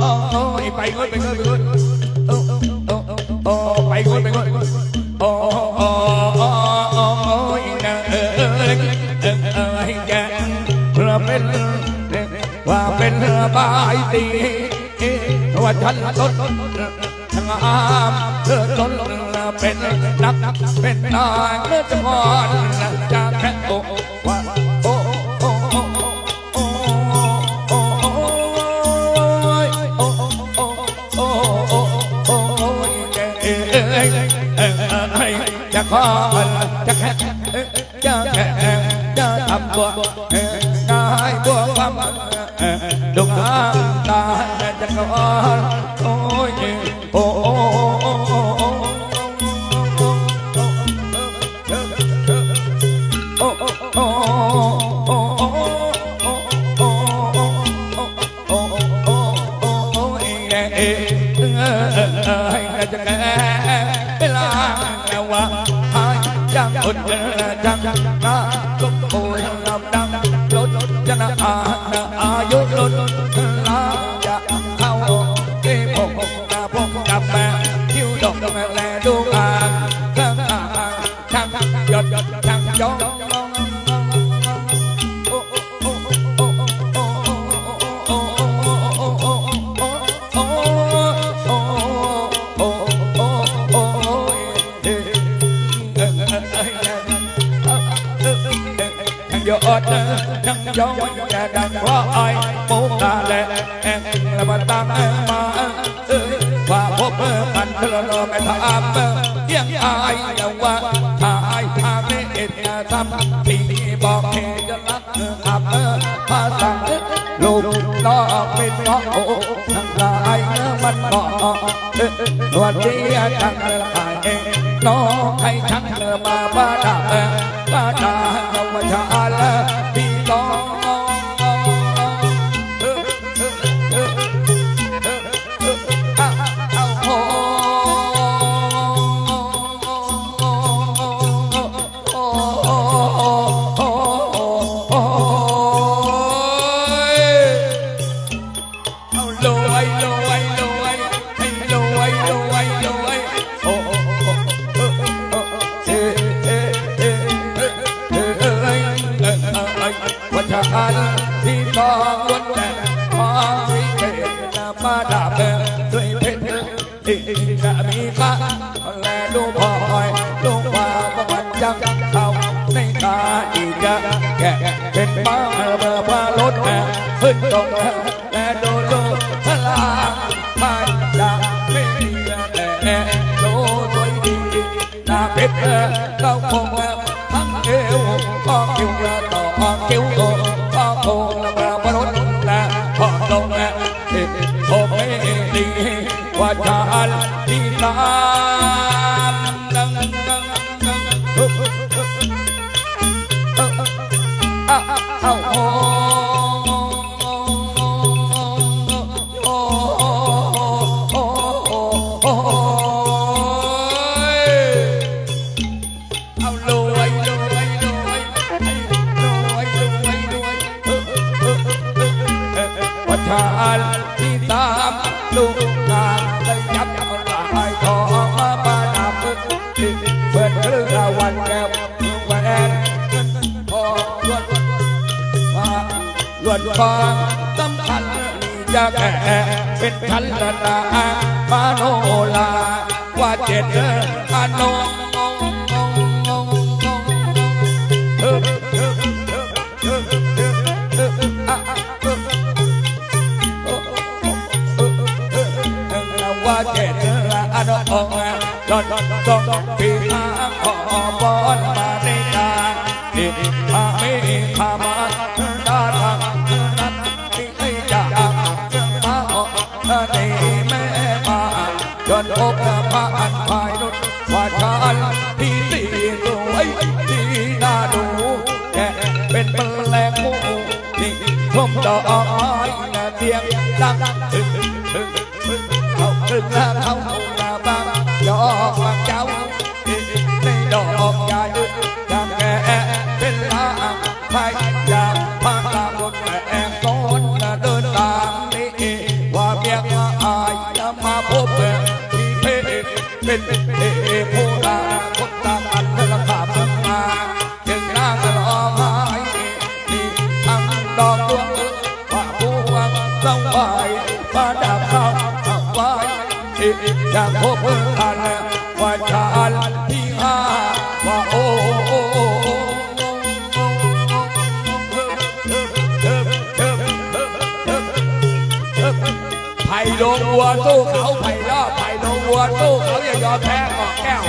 โอ้ยไปงดไปงดไปงดโอ้โอ้โอ้ไปงดไปงดโอ้โอ้โอ้โอ้ยนะเออเออเออเออให้แกเพื่อเป็นว่าเป็นบายตีว่าฉันต้นทางอามเธอต้นเป็นนักเป็นนายเมื่อจะพรจ hoa chắc hết chắc hết chắc thầm buồn ngài buồn lắm đúng ta chắc có thôi ô Hãy subscribe cho Jangan, jangan, ลูกน้องเป็นน้องโอ้ทั้งหลายเมันบอกวันนี้ทั้งหลายน้องใครทั้ง เป็นบ้าเบอร์พารถแห่ขึ้นตรงและโดูดูพลังไม่จะไม่ดีแต่ดูสวยดีนาเพชรเขาคงทั้งเอวก็คิวต่อคิวก็คงและพรถและพอลงและโอ้ไม่ดีว่าจะ 哦哦 ล้วนความสำคัญนี่จะแก่เป็นชันละนามาโนลาว่าเจ็ดมาโนว่าเจ็ดละอันองจนจงที่ทางขอบอนมาในกาที่มาไม่ วัวสู้เขาไผ่ล่อไผ่ลงวัวสู้เขาอย่ายอมแพ้ขอกแก้ว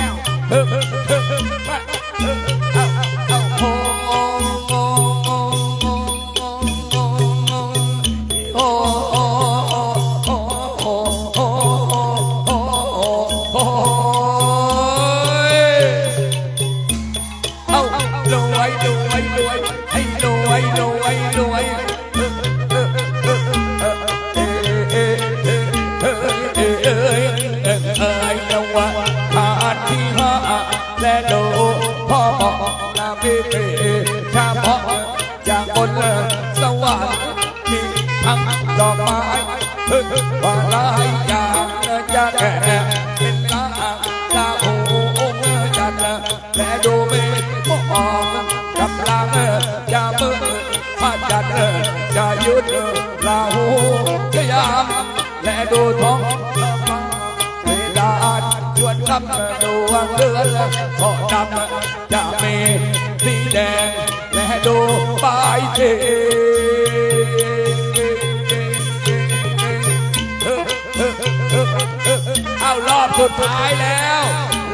สุดท้ายแล้ว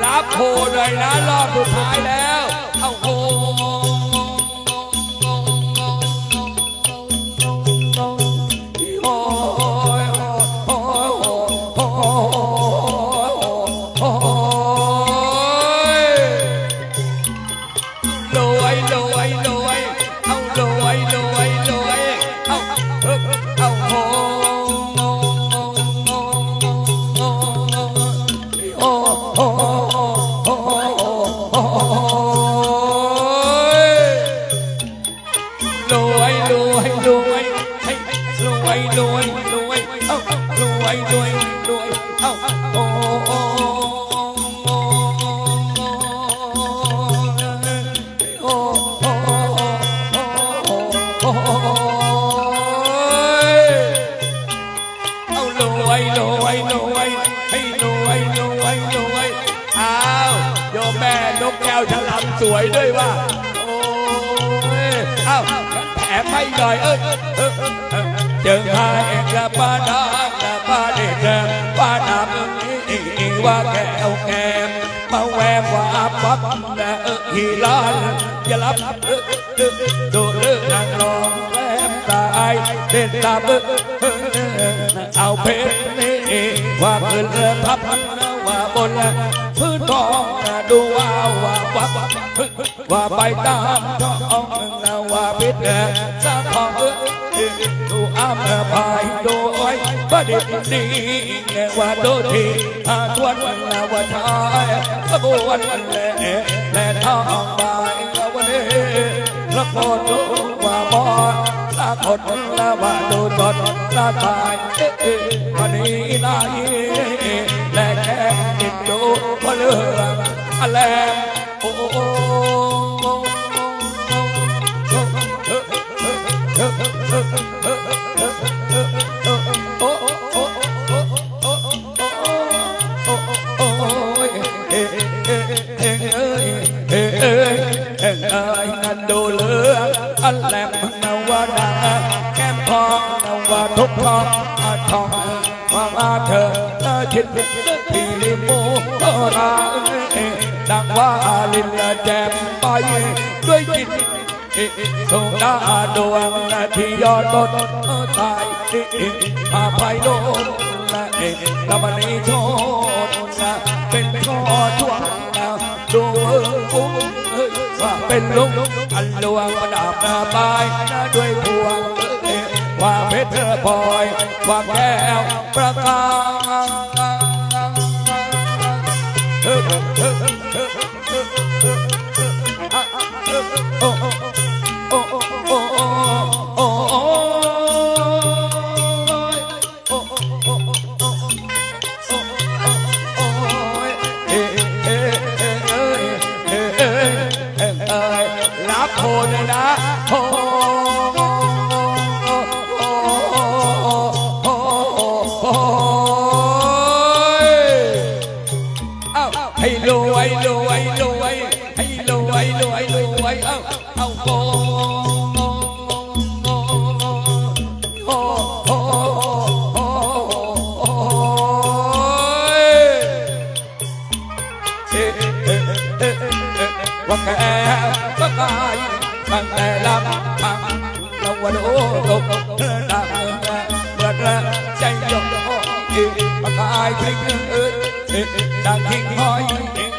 รับโพเลยนะรอบสุดท้ายแล้ว เอาโพ นกแก้วฉลามสวยด้วยว่า โอ้ยอ้าวแถมให้หน่อยเอ้ยเจึงหาเองละป้าดาละป้าเด็กป้าดำนี่ว่าแก้วแกมมาแววว่าปั๊บนะเออฮีลานอย่ารับเออเออดูเรื่องนางรองแก้มตายเด่นตาเออเออเออเอาเพชรนี่ว่าเพื่อนเรือพับว่าบนพื้นทองดูว่าว่า วับว่าไปตามท้องว่าพิษสะทองเออดูอ้ามพายโดยประดิษฐ์ดีว่าโดทีอาทวนนาว่าชายขบวนแล่แล่ทองบายวันนี้ละโคตรว่าบอละคนละว่าดูจนละตายวันนี้นายและแค่ติดดูว่าเรื่องอะ ทุกทองอาทองว่ามาเธอเธอชิดที่ลิมูโตราดังว่าลินแจมไปด้วยจิตโซดาดวงที่ยอดต้นตายอาภัยโลกละเอกละมันนี้โชดเป็นข้อช่วงดูอุ้งว่าเป็นลุงอันลวงประดับนาบายด้วยพวง ว่าเพชรพลอยว่าแก้วประกา โนตกตักเบิกละใจยอกเอ๊ะปากายพริกเอ้ยเอ๊ะดังทิ้งห้อยเอ๊ะ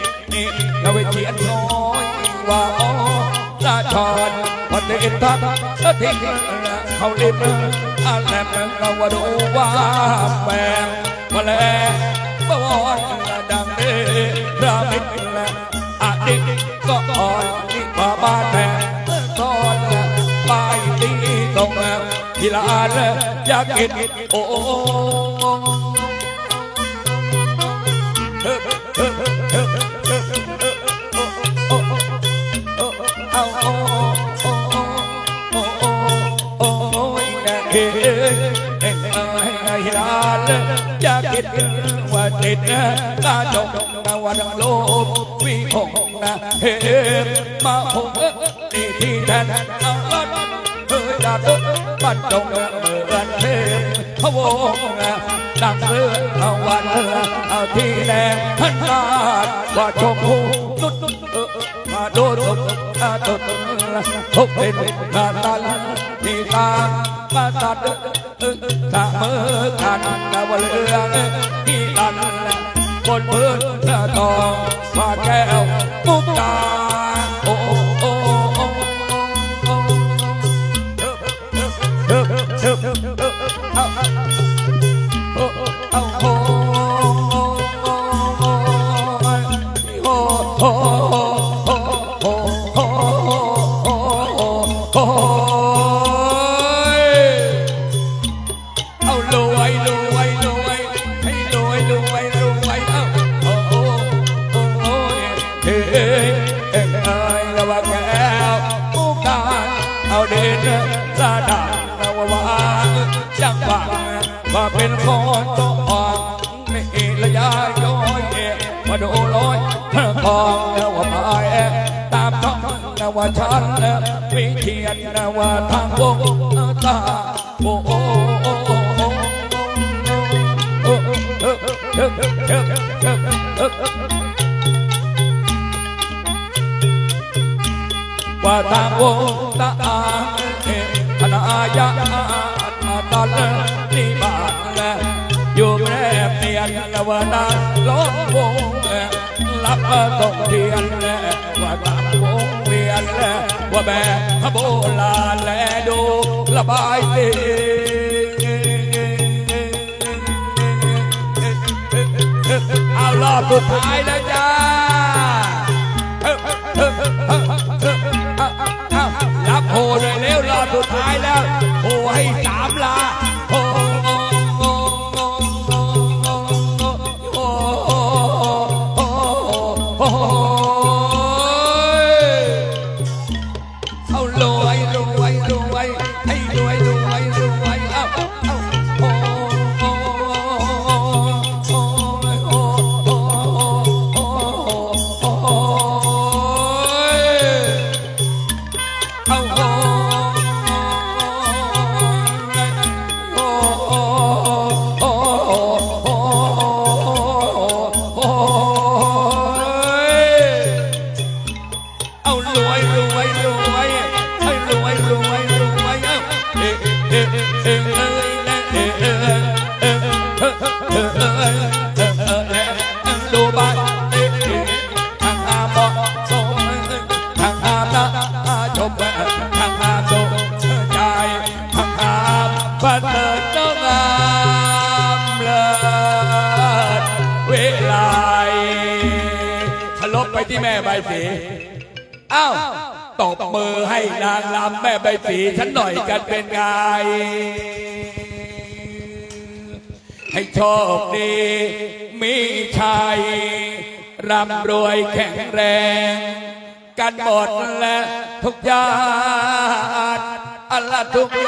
าไปเทียนน้อยว่าอ๋อราชอนพัอเด็กทักก็ทิ้งเขาเล่นอาแลมเราว่าดูว่าแปลมาแล้วบ่วอนดังเดรามินแล้วอดิก็อ่อน ทีละอันอยากกินโอ้อยากกินว่าติดกาดกนาวันโลภวิหงนะเฮมาหงนี่ที่แทนอาลัดเฮดาเบ้านจงเหมือนเทพพะวงดังเรือเอาวันเอาที่แดงพันนาดว่าชมพูนุดมาโดนอาตดทุกเป็นมาตันที่ตามมาตัดถ้าเมื่อกันนาวเรืองที่ตันบนพื้นหน้าทองมาแก้ว แก้วมุกตาเอาเด่นสาดาระวังจังหวะมาเป็นคนตัวอ่อนไม่ระยะย้อยเอ๋มาดูลอยทองแล้วว่าพายตามท้องนว่าฉันวิเทียนนะว่าทางวงตาโอ้โอ้โอ้โอ้โอ้โอ้ ว่าทางวงตาเอพนายาตันนี่บาทอยู่แม่เพียนละว่านาล้อวงรับตกเทียนว่าตามวงเวียนว่าแม่โบราแลดูระบายตีเอารอบสุดท้ายแล้วจ้า สีอ้าวตบมือให้นางลำแม่ใบสีฉันหน่อยกันเป็นไงให้โชคดี มีชัยร่ำรวยแข็งแรง กันหมดและทุกอย่างอัลลทุกโย